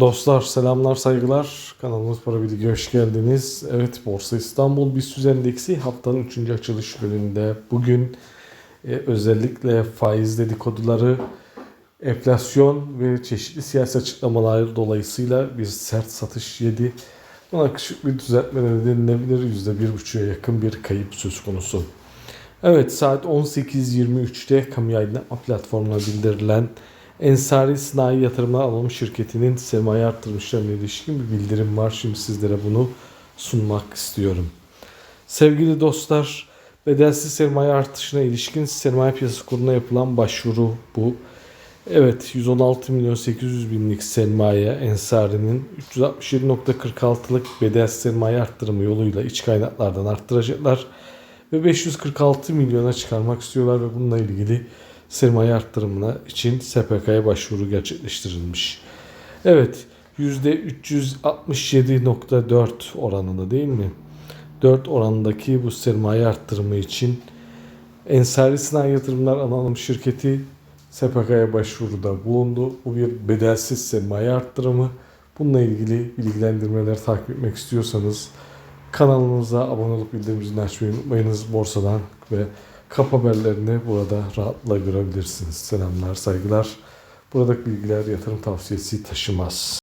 Dostlar selamlar saygılar kanalımız Para Bilgi hoş geldiniz. Evet Borsa İstanbul BIST Endeksi haftanın 3. açılış gününde bugün e, özellikle faiz dedikoduları, enflasyon ve çeşitli siyasi açıklamalar dolayısıyla bir sert satış yedi. Buna küçük bir düzeltme de denilebilir. %1,5'a yakın bir kayıp söz konusu. Evet saat 18.23'te kamu yayınlatma platformuna bildirilen Ensari Sanayi Yatırımlar Anonim Şirketi'nin sermaye artırmışlarına ilişkin bir bildirim var. Şimdi sizlere bunu sunmak istiyorum. Sevgili dostlar, bedelsiz sermaye artışına ilişkin sermaye piyasası kuruluna yapılan başvuru bu. Evet 116 milyon 800 binlik sermaye Ensari'nin 367.46'lık bedelsiz sermaye arttırımı yoluyla iç kaynaklardan arttıracaklar ve 546 milyona çıkarmak istiyorlar ve bununla ilgili sermaye arttırımına için SPK'ya başvuru gerçekleştirilmiş. Evet %367.4 oranında değil mi? 4 oranındaki bu sermaye arttırımı için Ensari Sanayi Yatırımlar Anonim Şirketi SPK'ya başvuruda bulundu. Bu bir bedelsiz sermaye arttırımı. Bununla ilgili bilgilendirmeler takip etmek istiyorsanız kanalımıza abone olup bildirim açmayı unutmayınız. Borsadan ve kap haberlerini burada rahatla görebilirsiniz. Selamlar, saygılar. Buradaki bilgiler yatırım tavsiyesi taşımaz.